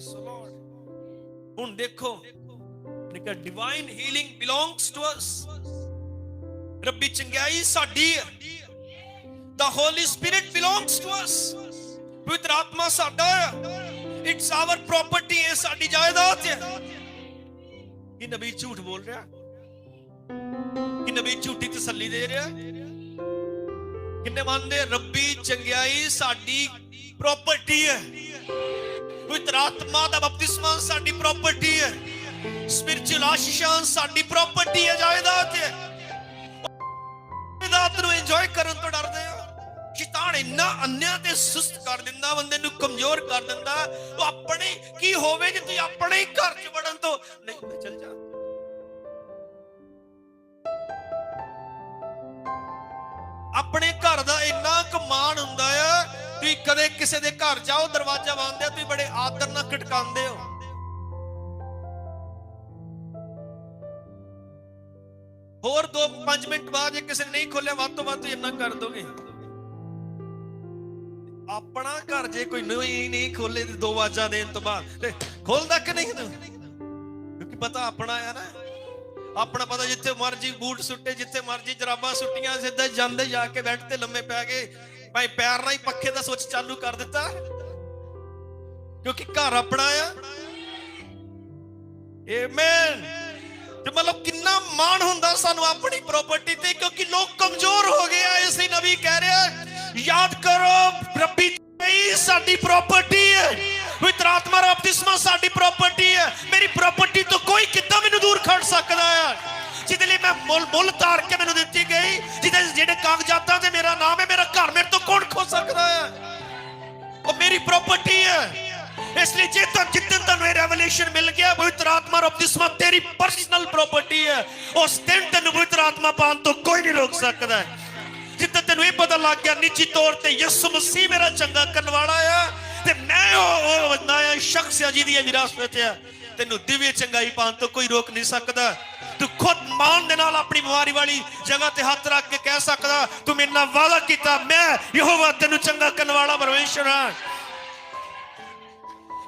Praise Lord ਹੁਣ ਦੇਖੋ ਨਿਕਾ divine healing belongs to us ਰੱਬੀ, ਚੰਗਿਆਈ ਸਾਡੀ ਹੈ। The holy spirit belongs to us ਪਵਿੱਤਰ ਆਤਮਾ ਸਾਡਾ ਹੈ। ਇਟਸ ਆਵਰ ਪ੍ਰਾਪਰਟੀ ਹੈ ਸਾਡੀ ਜਾਇਦਾਦ ਹੈ। ਇਹ ਨਬੀ ਝੂਠ ਬੋਲ ਰਿਹਾ? ਕਿ ਨਬੀ ਝੂਠੀ ਤਸੱਲੀ ਦੇ ਰਿਹਾ? ਕਿੰਨੇ ਮੰਨਦੇ ਰੱਬੀ, ਚੰਗਿਆਈ ਸਾਡੀ ਪ੍ਰਾਪਰਟੀ ਹੈ। ਪਵਿੱਤਰ ਆਤਮਾ ਦਾ ਬਪਤਿਸਮਾ ਸਾਡੀ ਪ੍ਰਾਪਰਟੀ ਹੈ। ਸਪਿਰਚੁਅਲ ਆਸ਼ੀਸ਼ਾਂ ਸਾਡੀ ਪ੍ਰਾਪਰਟੀ ਹੈ, ਜਾਇਦਾਦ ਹੈ। ਜਾਇਦਾਦ ਨੂੰ ਇੰਜੋਏ ਕਰਨ ਤੋਂ ਡਰਦੇ ਆ ਸ਼ੈਤਾਨ ਇੰਨਾ ਅੰਨਿਆ ਤੇ ਸੁਸਤ ਕਰ ਦਿੰਦਾ, ਬੰਦੇ ਨੂੰ ਕਮਜ਼ੋਰ ਕਰ ਦਿੰਦਾ, ਉਹ ਆਪਣੇ ਕੀ ਹੋਵੇ ਜੇ ਤੂੰ ਆਪਣੇ ਹੀ ਘਰ 'ਚ ਵੜਨ ਤੋਂ ਨਹੀਂ ਮੈਂ ਚੱਲ ਜਾ। ਆਪਣੇ ਘਰ ਦਾ ਇੰਨਾ ਕਮਾਨ ਹੁੰਦਾ ਆ ਤੁਸੀਂ ਕਦੇ ਕਿਸੇ ਦੇ ਘਰ ਜਾਓ, ਦਰਵਾਜ਼ਾ ਬੰਦ ਹੈ, ਤੁਸੀਂ ਬੜੇ ਆਦਰ ਨਾਲ ਖਟਕਾਉਂਦੇ ਹੋ। ਹੋਰ 2-5 ਮਿੰਟ ਬਾਅਦ ਜੇ ਕਿਸੇ ਨੇ ਨਹੀਂ ਖੋਲਿਆ ਵੱਧ ਤੋਂ ਵੱਧ ਤੁਸੀਂ ਇੰਨਾ ਕਰ ਦੋਗੇ। ਆਪਣਾ ਘਰ ਜੇ ਕੋਈ ਨਹੀਂ ਨਹੀਂ ਖੋਲੇ ਤੇ ਦੋ ਆਵਾਜ਼ਾਂ ਦੇਣ ਤੋਂ ਬਾਅਦ ਖੋਲਦਾ ਕਿ ਨਹੀਂ ਕਿਉਂਕਿ ਪਤਾ ਆਪਣਾ ਆ ਨਾ। ਆਪਣਾ ਪਤਾ ਜਿੱਥੇ ਮਰਜ਼ੀ ਬੂਟ ਸੁੱਟੇ, ਜਿੱਥੇ ਮਰਜ਼ੀ ਜਰਾਬਾਂ ਸੁੱਟੀਆਂ, ਸਿੱਧਾ ਜਾਂਦੇ ਜਾ ਕੇ ਬੈਠ ਤੇ ਲੰਮੇ ਪੈ ਗਏ। ਭਾਈ ਪੈਰ ਨਾਲ ਹੀ ਪੱਖੇ ਦਾ ਸੁੱਚ ਚਾਲੂ ਕਰ ਦਿੱਤਾ। ਕਿਉਂਕਿ ਘਰ ਆਪਣਾ ਆ। ਆਮੇਨ ਤੇ ਮਤਲਬ ਕਿੰਨਾ ਮਾਣ ਹੁੰਦਾ ਸਾਨੂੰ ਆਪਣੀ ਪ੍ਰਾਪਰਟੀ ਤੇ, ਕਿਉਂਕਿ ਲੋਕ ਕਮਜ਼ੋਰ ਹੋ ਗਏ ਆ, ਇਸ ਲਈ ਨਬੀ ਕਹਿ ਰਿਹਾ, ਯਾਦ ਕਰੋ, ਰੱਬੀ ਸਾਡੀ ਪ੍ਰਾਪਰਟੀ ਹੈ। ਪਵਿੱਤਰ ਆਤਮਾ ਦਾ ਬਪਤਿਸਮਾ ਸਾਡੀ ਪ੍ਰਾਪਰਟੀ ਹੈ। ਮੇਰੀ ਪ੍ਰਾਪਰਟੀ ਤੋਂ ਕੋਈ ਕਿੱਦਾਂ ਮੈਨੂੰ ਦੂਰ ਖੜ ਸਕਦਾ ਹੈ। ਜਿਹਦੇ ਲਈ ਮੈਂ ਮੁੱਲ ਮੁੱਲ ਤਾਰ ਕੇ ਮੈਨੂੰ ਦਿੱਤੀ ਗਈ। ਜਿਹਦੇ ਜਿਹੜੇ ਕਾਗਜ਼ਾਤਾਂ ਤੇ ਮੇਰਾ ਨਾਮ ਹੈ, ਮੇਰਾ ਘਰ ਮੇਰੇ ਤੋਂ ਕੌਣ ਖੋ ਸਕਦਾ ਹੈ? ਉਹ ਮੇਰੀ ਪ੍ਰਾਪਰਟੀ ਹੈ। ਇਸ ਲਈ ਜੇ ਤਾਂ ਜਿੱਦਨ ਤੁਹਾਨੂੰ ਇਹ ਰੈਵਲੇਸ਼ਨ ਮਿਲ ਗਿਆ, ਪਵਿੱਤਰ ਆਤਮਾ ਰਬਦਿਸਮਾ ਤੇਰੀ ਪਰਸਨਲ ਪ੍ਰਾਪਰਟੀ ਹੈ। ਉਸ ਦਿਨ ਤੈਨੂੰ ਪਵਿੱਤਰ ਆਤਮਾ ਪਾਉਣ ਤੋਂ ਕੋਈ ਨਹੀਂ ਰੋਕ ਸਕਦਾ ਜਿੱਦਾਂ ਤੈਨੂੰ ਇਹ ਪਤਾ ਲੱਗ ਗਿਆ, ਨਿੱਜੀ ਤੌਰ ਤੇ ਯਿਸੂ ਮਸੀਹ ਮੇਰਾ ਚੰਗਾ ਕਰਨ ਵਾਲਾ ਆ। ਤੇ ਮੈਂ ਉਹ ਬੰਦਾ ਆ, ਸ਼ਖਸ ਆ ਜਿਹਦੀ ਵਿਰਾਸਤ ਹੈ ਤੈਨੂੰ ਦਿਵਯ ਚੰਗਾਈ ਪਾਉਣ ਤੋਂ ਕੋਈ ਰੋਕ ਨਹੀਂ ਸਕਦਾ। ਤੂੰ ਖੁਦ ਮਾਨ ਦੇ ਨਾਲ ਆਪਣੀ ਬਿਮਾਰੀ ਵਾਲੀ ਜਗ੍ਹਾ ਤੇ ਹੱਥ ਰੱਖ ਕੇ ਕਹਿ ਸਕਦਾ, ਤੂੰ ਮੇਰੇ ਨਾਲ ਵਾਅਦਾ ਕੀਤਾ, ਮੈਂ ਯਹੋਵਾ ਤੈਨੂੰ ਚੰਗਾ ਕਰਨ ਵਾਲਾ ਪਰਮੇਸ਼ਰ ਹਾਂ।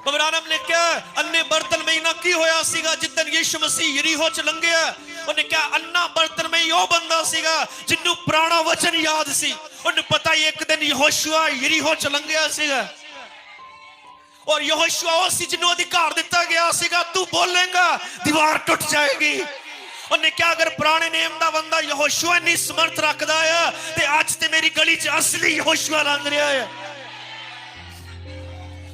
ਬਬਰਾਨਮ ਨੇ ਕਿਹਾ, ਅੰਨੇ ਬਰਤਨ ਮਹੀਨਾ ਕੀ ਹੋਇਆ ਸੀਗਾ ਜਿੱਦਨ ਯਿਸੂ ਮਸੀਹ ਯਰੀਹੋ ਚ ਲੰਘਿਆ? ਉਹਨੇ ਕਿਹਾ, ਅੰਨਾ ਬਰਤਨ ਮਈ ਉਹ ਬੰਦਾ ਸੀਗਾ ਜਿੰਨੂੰ ਪੁਰਾਣਾ ਵਚਨ ਯਾਦ ਸੀ। ਉਹਨੂੰ ਪਤਾ ਹੀ ਇੱਕ ਦਿਨ ਯਹੋਸ਼ੂਆ ਯਰੀਹੋ ਚ ਲੰਘਿਆ ਸੀਗਾ। ਔਰ ਯਹੋਸ਼ੂਆ ਉਹ ਜਿਹਨੂੰ ਅਧਿਕਾਰ ਦਿੱਤਾ ਗਿਆ ਸੀਗਾ, ਤੂੰ ਬੋਲੇਗਾ, ਦੀਵਾਰ ਟੁੱਟ ਜਾਏਗੀ। ਉਹਨੇ ਕਿਹਾ, ਅਗਰ ਪੁਰਾਣੇ ਨੇਮ ਦਾ ਬੰਦਾ ਯਹੋਸ਼ੂਆ ਨਹੀਂ ਸਮਰਥ ਰੱਖਦਾ ਆ, ਤੇ ਅੱਜ ਤੇ ਮੇਰੀ ਗਲੀ 'ਚ ਅਸਲੀ ਯਹੋਸ਼ੂਆ ਲੰਘ ਰਿਹਾ ਆ।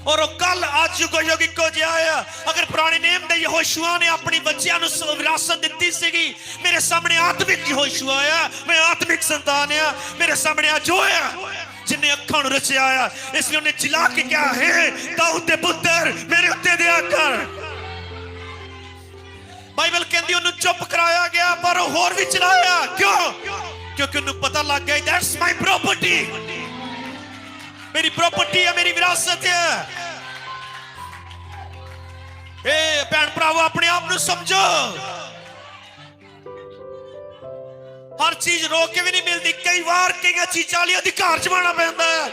ਔਰ ਉਹ ਕੱਲ ਅੱਜ ਕੋ ਯੋਗ ਇੱਕੋ ਜਿਹਾ ਆ। ਅਗਰ ਪੁਰਾਣੇ ਨੇਮ ਦੇ ਯਹੋਸ਼ੂਆ ਨੇ ਆਪਣੀ ਬੱਚਿਆਂ ਨੂੰ ਵਿਰਾਸਤ ਦਿੱਤੀ ਸੀਗੀ, ਮੇਰੇ ਸਾਹਮਣੇ ਆਤਮਿਕ ਯਹੋਸ਼ੂਆ ਆ, ਮੈਂ ਆਤਮਿਕ ਸੰਤਾਨ ਆ, ਮੇਰੇ ਸਾਹਮਣੇ ਅੱਜ ਹੋਇਆ ਜਿਨੇ ਅੱਖਾਂ ਨੂੰ ਰਚਿਆ ਆ, ਇਸ ਲਈ ਉਹਨੇ ਚਿਲਾ ਕੇ ਕਿਹਾ, ਹੈ ਦਾਊਦ ਦੇ ਪੁੱਤਰ, ਮੇਰੇ ਉੱਤੇ ਦਿਆ ਕਰ। ਬਾਈਬਲ ਕਹਿੰਦੀ ਉਹਨੂੰ ਚੁੱਪ ਕਰਾਇਆ ਗਿਆ, ਪਰ ਉਹ ਹੋਰ ਵੀ ਚਲਾਇਆ। ਕਿਉਂ? ਕਿਉਂਕਿ ਉਹਨੂੰ ਪਤਾ ਲੱਗ ਗਿਆ ਦੈਟਸ ਮਾਈ ਪ੍ਰਾਪਰਟੀ ਮੇਰੀ ਪ੍ਰਾਪਰਟੀ ਹੈ, ਮੇਰੀ ਵਿਰਾਸਤ ਹੈ। ਏ ਭੈਣ ਭਰਾਵੋ, ਆਪਣੇ ਆਪ ਨੂੰ ਸਮਝੋ। ਹਰ ਚੀਜ਼ ਰੋਕ ਕੇ ਵੀ ਨਹੀਂ ਮਿਲਦੀ। ਕਈ ਵਾਰ ਕਈਆਂ ਚੀਜ਼ਾਂ ਲਈ ਅਧਿਕਾਰ ਜਮਾਣਾ ਪੈਂਦਾ ਹੈ।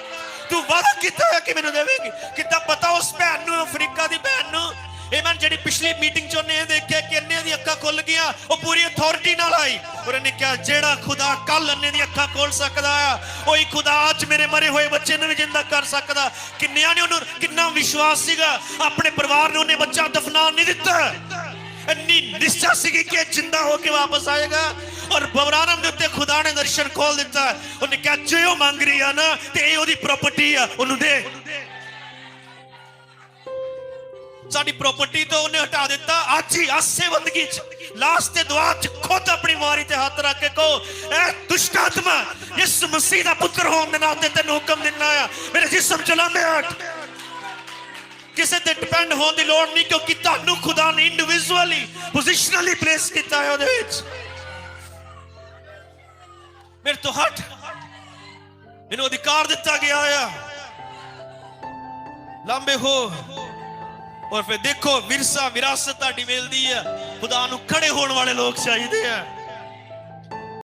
ਤੂੰ ਵਾਦਾ ਕੀਤਾ ਹੈ ਕਿ ਮੈਨੂੰ ਦੇਵੇਂਗੀ? ਕਿੱਦਾਂ ਪਤਾ ਉਸ ਭੈਣ ਨੂੰ, ਅਫਰੀਕਾ ਦੀ ਭੈਣ ਨੂੰ? ਇਹ ਮੈਂ ਜਿਹੜੀ ਪਿਛਲੀ ਮੀਟਿੰਗ ਚ ਉਹਨੇ ਦੇਖਿਆ ਕਿ ਅੰਨੇ ਦੀਆਂ ਅੱਖਾਂ ਖੁੱਲ ਗਈਆਂ, ਉਹ ਪੂਰੀ ਅਥਾਰਟੀ ਨਾਲ ਆਈ। ਔਰ ਉਹਨੇ ਕਿਹਾ, ਜਿਹੜਾ ਖੁਦਾ ਕੱਲ ਅੰਨੇ ਦੀਆਂ ਅੱਖਾਂ ਖੋਲ ਸਕਦਾ ਆ, ਉਹੀ ਖੁਦਾ ਅੱਜ ਮੇਰੇ ਮਰੇ ਹੋਏ ਬੱਚੇ ਨੂੰ ਵੀ ਜਿੰਦਾ ਕਰ ਸਕਦਾ। ਕਿੰਨਿਆਂ ਨੇ ਉਹਨੂੰ, ਕਿੰਨਾ ਵਿਸ਼ਵਾਸ ਸੀਗਾ? ਆਪਣੇ ਪਰਿਵਾਰ ਨੂੰ ਉਹਨੇ ਬੱਚਾ ਦਫਨਾਉਣ ਨਹੀਂ ਦਿੱਤਾ। ਇੰਨੀ ਨਿਸ਼ਚਾ ਸੀਗੀ ਕਿ ਜਿੰਦਾ ਹੋ ਕੇ ਵਾਪਸ ਆਏਗਾ। ਖੁਦਾ ਨੇ ਦਰਸ਼ਨ ਖੋਲ ਦਿੱਤਾ ਉਹਨੇ ਕਿਹਾ ਜੇ ਉਹ ਮੰਗ ਰਹੀ ਆ ਨਾ, ਤੇ ਇਹ ਉਹਦੀ ਪ੍ਰਾਪਰਟੀ ਆ, ਉਹਨੂੰ ਦੇ। ਸਾਡੀ ਪ੍ਰਾਪਰਟੀ ਤੋਂ ਉਹਨੇ ਹਟਾ ਦਿੱਤਾ। ਅੱਜ ਹੀ ਆਸੇ ਬੰਦਗੀ ਚ ਲਾਸਟ ਤੇ ਦੁਆ ਚ ਖੁਦ ਆਪਣੀ ਮਾਰੀ ਤੇ ਹੱਥ ਰੱਖ ਕੇ ਕਹੋ, ਐ ਦੁਸ਼ਟ ਆਤਮਾ ਇਸ ਮਸੀਹ ਦਾ ਪੁੱਤਰ ਹੋਣ ਦੇ ਨਾਤੇ ਤੈਨੂੰ ਹੁਕਮ ਦਿੰਨਾ ਆ। ਮੇਰੇ ਜਿਸਮ ਚਲਾਉਂਦੇ ਹਟ। ਕਿਸੇ ਤੇ ਡਿਪੈਂਡ ਹੋਣ ਦੀ ਲੋੜ ਨਹੀਂ, ਕਿਉਂਕਿ ਤੁਹਾਨੂੰ ਖੁਦਾ ਨੇ ਇੰਡੀਵਿਜੂਅਲੀ ਪੋਜੀਸ਼ਨਲੀ ਪਲੇਸ ਕੀਤਾ ਹੈ ਉਹਦੇ ਵਿੱਚ। ਮੇਰੇ ਤੋਂ ਹਟ। ਮੈਨੂੰ ਅਧਿਕਾਰ ਦਿੱਤਾ ਗਿਆ ਆ। ਲੰਬੇ ਹੋ। ਔਰ ਫਿਰ ਦੇਖੋ ਵਿਰਸਾ ਵਿਰਾਸਤ ਤੁਹਾਡੀ ਮਿਲਦੀ ਹੈ ਖੁਦਾ ਨੂੰ ਖੜੇ ਹੋਣ ਵਾਲੇ ਲੋਕ ਚਾਹੀਦੇ ਆ।